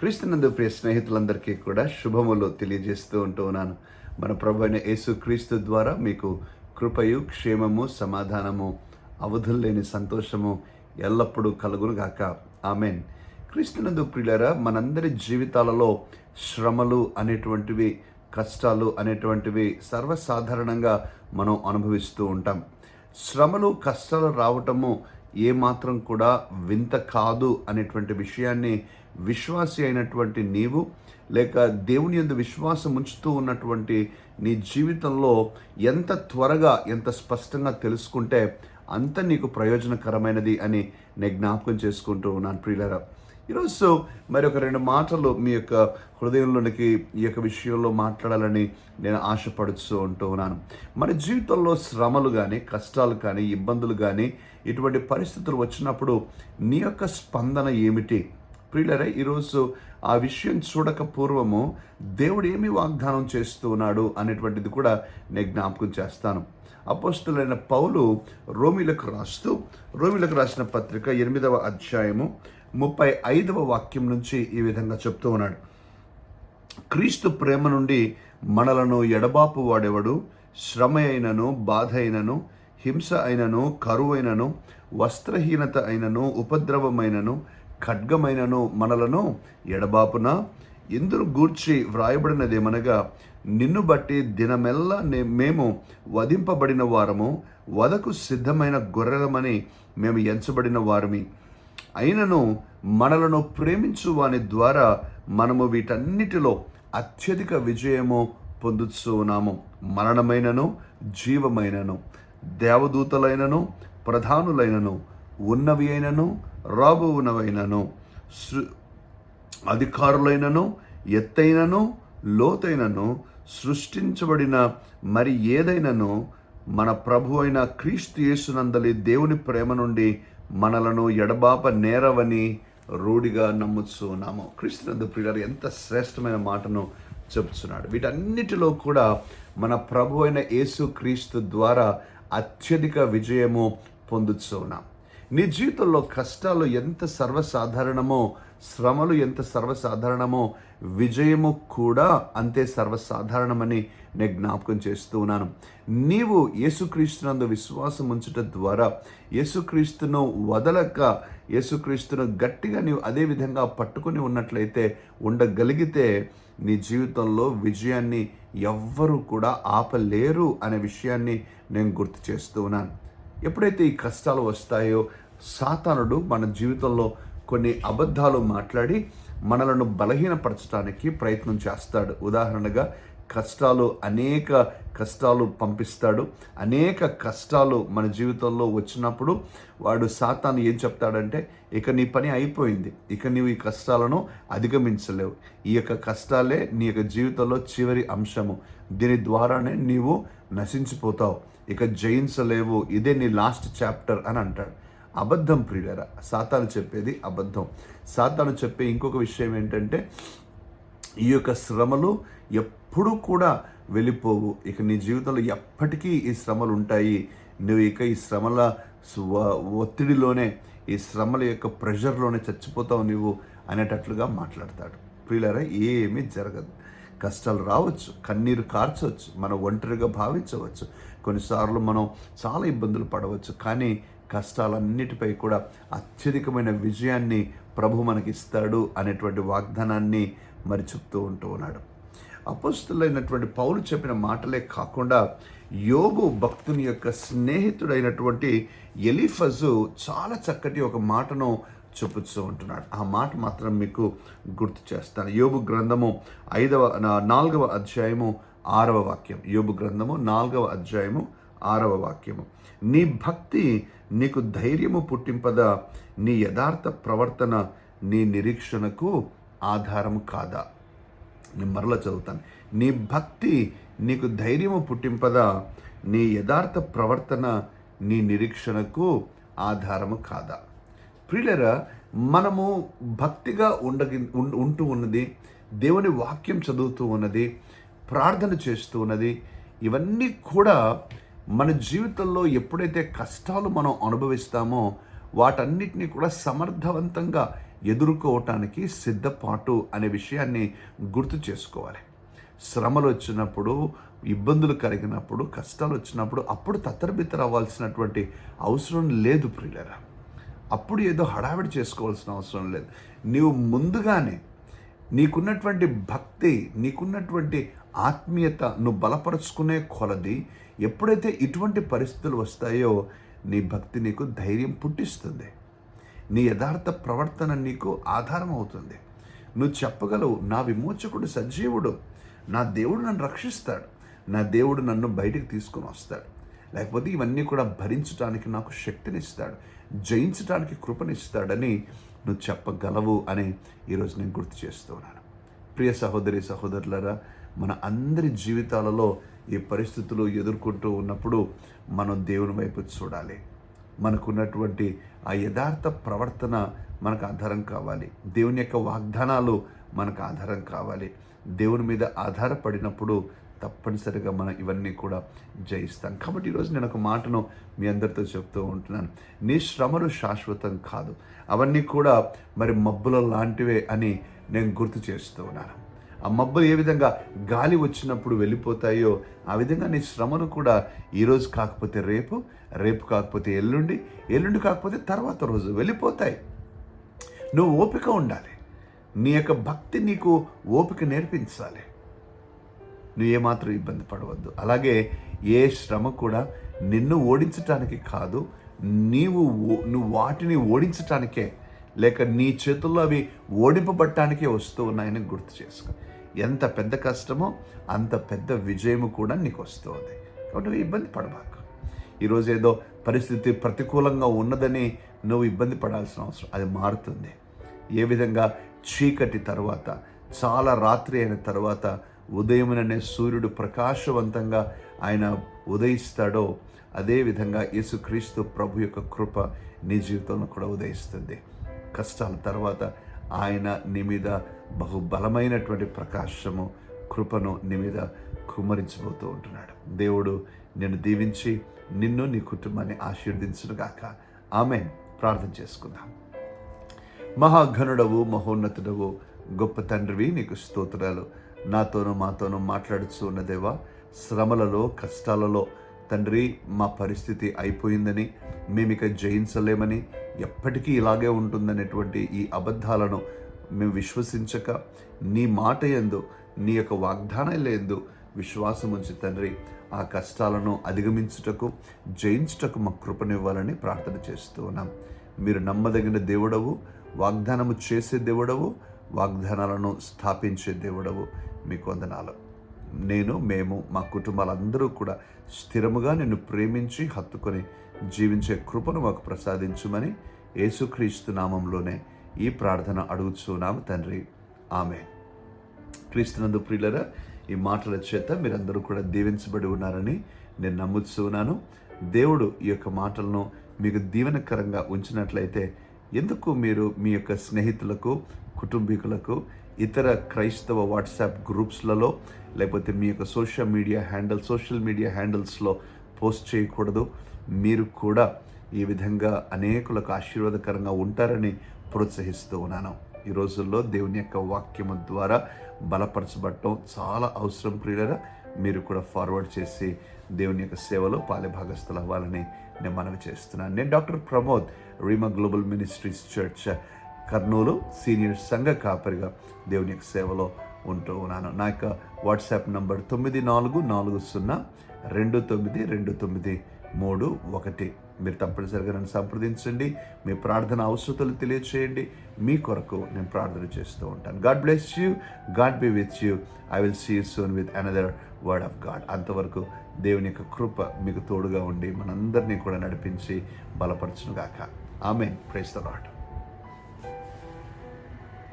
క్రీస్తునందు ప్రియ స్నేహితులందరికీ కూడా శుభములు తెలియజేస్తూ ఉంటూ ఉన్నాను. మన ప్రభు అయిన యేసు క్రీస్తు ద్వారా మీకు కృపయు క్షేమము సమాధానము అవధులు లేని సంతోషము ఎల్లప్పుడూ కలుగునుగాక ఆమెన్. క్రీస్తునందు ప్రియులరా మనందరి జీవితాలలో శ్రమలు అనేటువంటివి కష్టాలు అనేటువంటివి సర్వసాధారణంగా మనం అనుభవిస్తూ ఉంటాం. శ్రమలు కష్టాలు రావటము ఏమాత్రం కూడా వింత కాదు అనేటువంటి విషయాన్ని విశ్వాసి అయినటువంటి నీవు లేక దేవుని యందు విశ్వాసం ఉంచుతూ ఉన్నటువంటి నీ జీవితంలో ఎంత త్వరగా ఎంత స్పష్టంగా తెలుసుకుంటే అంత నీకు ప్రయోజనకరమైనది అని నేను జ్ఞాపకం చేసుకుంటూ ఉన్నాను ప్రియులరా. ఈరోజు మరి ఒక రెండు మాటలు మీ యొక్క హృదయంలోనికి ఈ యొక్క విషయంలో మాట్లాడాలని నేను ఆశపడుతూ ఉంటూ ఉన్నాను. మన జీవితంలో శ్రమలు కానీ కష్టాలు కానీ ఇబ్బందులు కానీ ఇటువంటి పరిస్థితులు వచ్చినప్పుడు నీ యొక్క స్పందన ఏమిటి? ప్రియులరే ఈరోజు ఆ విషయం చూడక పూర్వము దేవుడు ఏమి వాగ్దానం చేస్తూ ఉన్నాడు అనేటువంటిది కూడా నేను జ్ఞాపకం చేస్తాను. అపోస్తులైన పౌలు రోమిలకు రాస్తూ రోమిలకు రాసిన పత్రిక ఎనిమిదవ అధ్యాయము ముప్పై ఐదవ వాక్యం నుంచి ఈ విధంగా చెప్తూ ఉన్నాడు. క్రీస్తు ప్రేమ నుండి మనలను ఎడబాపు వాడెవడు? శ్రమ అయినను బాధ అయినను హింస అయినను కరువైనను వస్త్రహీనత అయినను ఉపద్రవమైనను ఖడ్గమైనను మనలను ఎడబాపున? ఎందురు గూర్చి వ్రాయబడినదేమనగా నిన్ను బట్టి దినమెల్లా మేము వధింపబడిన వారము వదకు సిద్ధమైన గొర్రెలమని మేము ఎంచబడిన వారమి. అయినను మనలను ప్రేమించు వాని ద్వారా మనము వీటన్నిటిలో అత్యధిక విజయము పొందుతున్నాము మరణమైనను జీవమైనను దేవదూతలైనను ప్రధానులైనను ఉన్నవి అయినను రాబోవునవైనను సృ- అధికారులైనను ఎత్తైనను లోతైనను సృష్టించబడిన మరి ఏదైనను మన ప్రభు అయిన క్రీస్తు యేసునందలి దేవుని ప్రేమ నుండి మనలను ఎడబాప నేరవని రూఢిగా నమ్ముతున్నాము క్రీస్తునందు ప్రియులారు ఎంత శ్రేష్టమైన మాటను చెప్తున్నాడు. వీటన్నిటిలో కూడా మన ప్రభు అయిన యేసు క్రీస్తు ద్వారా అత్యధిక విజయము పొందుతున్నాం నీ జీవితంలో కష్టాలు ఎంత సర్వసాధారణమో శ్రమలు ఎంత సర్వసాధారణమో విజయము కూడా అంతే సర్వసాధారణమని నేను జ్ఞాపకం చేస్తూ ఉన్నాను. నీవు యేసుక్రీస్తునందు విశ్వాసం ఉంచుట ద్వారా యేసుక్రీస్తును వదలక యేసుక్రీస్తును గట్టిగా నీవు అదే విధంగా పట్టుకుని ఉన్నట్లయితే ఉండగలిగితే నీ జీవితంలో విజయాన్ని ఎవ్వరూ కూడా ఆపలేరు అనే విషయాన్ని నేను గుర్తు చేస్తూ ఉన్నాను. ఎప్పుడైతే ఈ కష్టాలు వస్తాయో సాతానుడు మన జీవితంలో కొన్ని అబద్ధాలు మాట్లాడి మనలను బలహీనపరచడానికి ప్రయత్నం చేస్తాడు. ఉదాహరణగా కష్టాలు అనేక కష్టాలు పంపిస్తాడు. అనేక కష్టాలు మన జీవితంలో వచ్చినప్పుడు వాడు సాతాను ఏం చెప్తాడంటే ఇక నీ పని అయిపోయింది. ఇక నీవు ఈ కష్టాలను అధిగమించలేవు. ఈ యొక్క కష్టాలే నీ యొక్క జీవితంలో చివరి అంశము. దీని ద్వారానే నీవు నశించిపోతావు. ఇక జయించలేవు ఇదే నీ లాస్ట్ చాప్టర్ అని అంటాడు. అబద్ధం ప్రియులరా సాతాను చెప్పేది అబద్ధం. సాతాను చెప్పే ఇంకొక విషయం ఏంటంటే ఈ యొక్క శ్రమలు ఎప్పుడూ కూడా వెళ్ళిపోవు. ఇక నీ జీవితంలో ఎప్పటికీ ఈ శ్రమలు ఉంటాయి. నువ్వు ఇక ఈ శ్రమల స్వ- ఒత్తిడిలోనే ఈ శ్రమల యొక్క ప్రెషర్లోనే చచ్చిపోతావు నువ్వు అనేటట్లుగా మాట్లాడతాడు. ప్రియులరా ఏమీ జరగదు. కష్టాలు రావచ్చు కన్నీరు కార్చవచ్చు మనం ఒంటరిగా భావించవచ్చు. కొన్నిసార్లు మనం చాలా ఇబ్బందులు పడవచ్చు కానీ కష్టాలన్నిటిపై కూడా అత్యధికమైన విజయాన్ని ప్రభు మనకి ఇస్తాడు అనేటువంటి వాగ్దానాన్ని మరి చెప్తూ ఉంటూ ఉన్నాడు. అపస్తులైనటువంటి పౌలు చెప్పిన మాటలే కాకుండా యోగు భక్తుని యొక్క స్నేహితుడైనటువంటి ఎలిఫజు చాలా చక్కటి ఒక మాటను చూపిస్తూ ఉంటున్నాడు. ఆ మాట మాత్రం మీకు గుర్తు చేస్తాను. యోబు గ్రంథము ఐదవ నాలుగవ అధ్యాయము ఆరవ వాక్యం. యోబు గ్రంథము నాలుగవ అధ్యాయము ఆరవ వాక్యము. నీ భక్తి నీకు ధైర్యము పుట్టింపద? నీ యథార్థ ప్రవర్తన నీ నిరీక్షణకు ఆధారము కాదా? నేను మరలా చదువుతాను. నీ భక్తి నీకు ధైర్యము పుట్టింపద? నీ యథార్థ ప్రవర్తన నీ నిరీక్షణకు ఆధారము కాదా? ప్రియులరా మనము భక్తిగా ఉండగి ఉంటూ ఉన్నది దేవుని వాక్యం చదువుతూ ఉన్నది ప్రార్థన చేస్తూ ఉన్నది ఇవన్నీ కూడా మన జీవితంలో ఎప్పుడైతే కష్టాలు మనం అనుభవిస్తామో వాటన్నిటినీ కూడా సమర్థవంతంగా ఎదుర్కోవటానికి సిద్ధపాటు అనే విషయాన్ని గుర్తు చేసుకోవాలి. శ్రమలు వచ్చినప్పుడు ఇబ్బందులు కలిగినప్పుడు కష్టాలు వచ్చినప్పుడు అప్పుడు తత్తరబిత్తర అవ్వాల్సినటువంటి అవసరం లేదు ప్రియులరా. అప్పుడు ఏదో హడావిడి చేసుకోవాల్సిన అవసరం లేదు. నీవు ముందుగానే నీకున్నటువంటి భక్తి నీకున్నటువంటి ఆత్మీయత నువ్వు బలపరుచుకునే కొలది ఎప్పుడైతే ఇటువంటి పరిస్థితులు వస్తాయో నీ భక్తి నీకు ధైర్యం పుట్టిస్తుంది. నీ యథార్థ ప్రవర్తన నీకు ఆధారం అవుతుంది. నువ్వు చెప్పగలవు నా విమోచకుడు సజీవుడు నా దేవుడు నన్ను రక్షిస్తాడు నా దేవుడు నన్ను బయటికి తీసుకొని వస్తాడు. లేకపోతే ఇవన్నీ కూడా భరించడానికి నాకు శక్తినిస్తాడు జయించడానికి కృపనిస్తాడని నువ్వు చెప్పగలవు అని ఈరోజు నేను గుర్తు చేస్తున్నాను ప్రియ సహోదరి సహోదరులరా మన అందరి జీవితాలలో ఈ పరిస్థితులు ఎదుర్కొంటూ ఉన్నప్పుడు మనం దేవుని వైపు చూడాలి. మనకున్నటువంటి ఆ యథార్థ ప్రవర్తన మనకు ఆధారం కావాలి. దేవుని యొక్క వాగ్దానాలు మనకు ఆధారం కావాలి. దేవుని మీద ఆధారపడినప్పుడు తప్పనిసరిగా మనం ఇవన్నీ కూడా జయిస్తాం. కాబట్టి ఈరోజు నేను ఒక మాటను మీ అందరితో చెప్తూ ఉంటున్నాను. నీ శ్రమలు శాశ్వతం కాదు. అవన్నీ కూడా మరి మబ్బుల లాంటివే అని నేను గుర్తు చేస్తూ ఉన్నాను. ఆ మబ్బులు ఏ విధంగా గాలి వచ్చినప్పుడు వెళ్ళిపోతాయో ఆ విధంగా నీ శ్రమను కూడా ఈరోజు కాకపోతే రేపు రేపు కాకపోతే ఎల్లుండి ఎల్లుండి కాకపోతే తర్వాత రోజు వెళ్ళిపోతాయి. నువ్వు ఓపిక ఉండాలి. నీ యొక్క భక్తి నీకు ఓపిక నేర్పించాలి. నువ్వు ఏమాత్రం ఇబ్బంది పడవద్దు. అలాగే ఏ శ్రమ కూడా నిన్ను ఓడించటానికి కాదు నీవు ఓ- నువ్వు వాటిని ఓడించటానికే లేక నీ చేతుల్లో అవి ఓడింపబట్టానికే వస్తూ ఉన్నాయని గుర్తు చేసుకో. ఎంత పెద్ద కష్టమో అంత పెద్ద విజయము కూడా నీకు వస్తుంది కాబట్టి నువ్వు ఇబ్బంది పడబాకు. ఈరోజు ఏదో పరిస్థితి ప్రతికూలంగా ఉన్నదని నువ్వు ఇబ్బంది పడాల్సిన అవసరం అది మారుతుంది. ఏ విధంగా చీకటి తర్వాత చాలా రాత్రి అయిన తర్వాత ఉదయముననే సూర్యుడు ప్రకాశవంతంగా ఆయన ఉదయిస్తాడో అదేవిధంగా యేసుక్రీస్తు ప్రభు యొక్క కృప నీ జీవితంలో కూడా ఉదయిస్తుంది. కష్టాల తర్వాత ఆయన నీ మీద బహుబలమైనటువంటి ప్రకాశము కృపను నీ మీద కుమ్మరించబోతూ ఉంటున్నాడు. దేవుడు నిన్ను దీవించి నిన్ను నీ కుటుంబాన్ని ఆశీర్వదించునుగాక. ఆమె ప్రార్థన చేసుకుందాం. మహాఘనుడవు మహోన్నతుడవు గొప్ప తండ్రివి నీకు స్తోత్రాలు. నాతోనూ మాతోనూ మాట్లాడుచు ఉన్న దేవా శ్రమలలో కష్టాలలో తండ్రి మా పరిస్థితి అయిపోయిందని మేము ఇక జయించలేమని ఎప్పటికీ ఇలాగే ఉంటుందనేటువంటి ఈ అబద్ధాలను మేము విశ్వసించక నీ మాట ఎందు నీ యొక్క వాగ్దానాలు ఎందు విశ్వాసం ఉంచి తండ్రి ఆ కష్టాలను అధిగమించుటకు జయించుటకు మా కృపనివ్వాలని ప్రార్థన చేస్తూ ఉన్నాం. మీరు నమ్మదగిన దేవుడవు వాగ్దానము చేసే దేవుడవు వాగ్దానాలను స్థాపించే దేవుడవు మీకు వందనాలు. నేను మేము మా కుటుంబాలందరూ కూడా స్థిరముగా నిన్ను ప్రేమించి హత్తుకొని జీవించే కృపను మాకు ప్రసాదించుమని యేసుక్రీస్తు నామంలోనే ఈ ప్రార్థన అడుగుచున్నాము తండ్రి. ఆమె క్రీస్తునందు ప్రియులరా ఈ మాటల చేత మీరందరూ కూడా దీవించబడి ఉన్నారని నేను నమ్ముతున్నాను దేవుడు ఈ యొక్క మాటలను మీకు దీవెనకరంగా ఉంచినట్లయితే ఎందుకు మీరు మీ యొక్క స్నేహితులకు కుటుంబీకులకు ఇతర క్రైస్తవ వాట్సాప్ గ్రూప్స్లలో లేకపోతే మీ యొక్క social media handle social media హ్యాండిల్స్లో post చేయకూడదు. మీరు కూడా ఈ విధంగా అనేకులకు ఆశీర్వాదకరంగా ఉంటారని ప్రోత్సహిస్తూ ఉన్నాను. ఈ రోజుల్లో దేవుని యొక్క వాక్యము ద్వారా బలపరచబడటం చాలా అవసరం ప్రియులరా. మీరు కూడా ఫార్వర్డ్ చేసి దేవుని యొక్క సేవలో పాలిభాగస్తులు అవ్వాలని నేను మనవి చేస్తున్నాను. నేను doctor Pramod Reema global ministries church Kurnool senior సంఘ కాపరిగా దేవుని యొక్క సేవలో ఉంటూ ఉన్నాను. నా యొక్క వాట్సాప్ నంబర్ తొమ్మిది నాలుగు నాలుగు సున్నా రెండు తొమ్మిది రెండు తొమ్మిది మూడు ఒకటి. మీరు తప్పనిసరిగా నన్ను సంప్రదించండి. మీ ప్రార్థన అవసరతలు తెలియచేయండి. మీ కొరకు నేను ప్రార్థన చేస్తూ ఉంటాను. God bless you. God be with you. I will see soon soon with another word of God. అంతవరకు దేవుని యొక్క కృప మీకు తోడుగా ఉండి మనందరినీ కూడా నడిపించి బలపరచునుగాక ఆమె ప్రైస్ ద లాడ్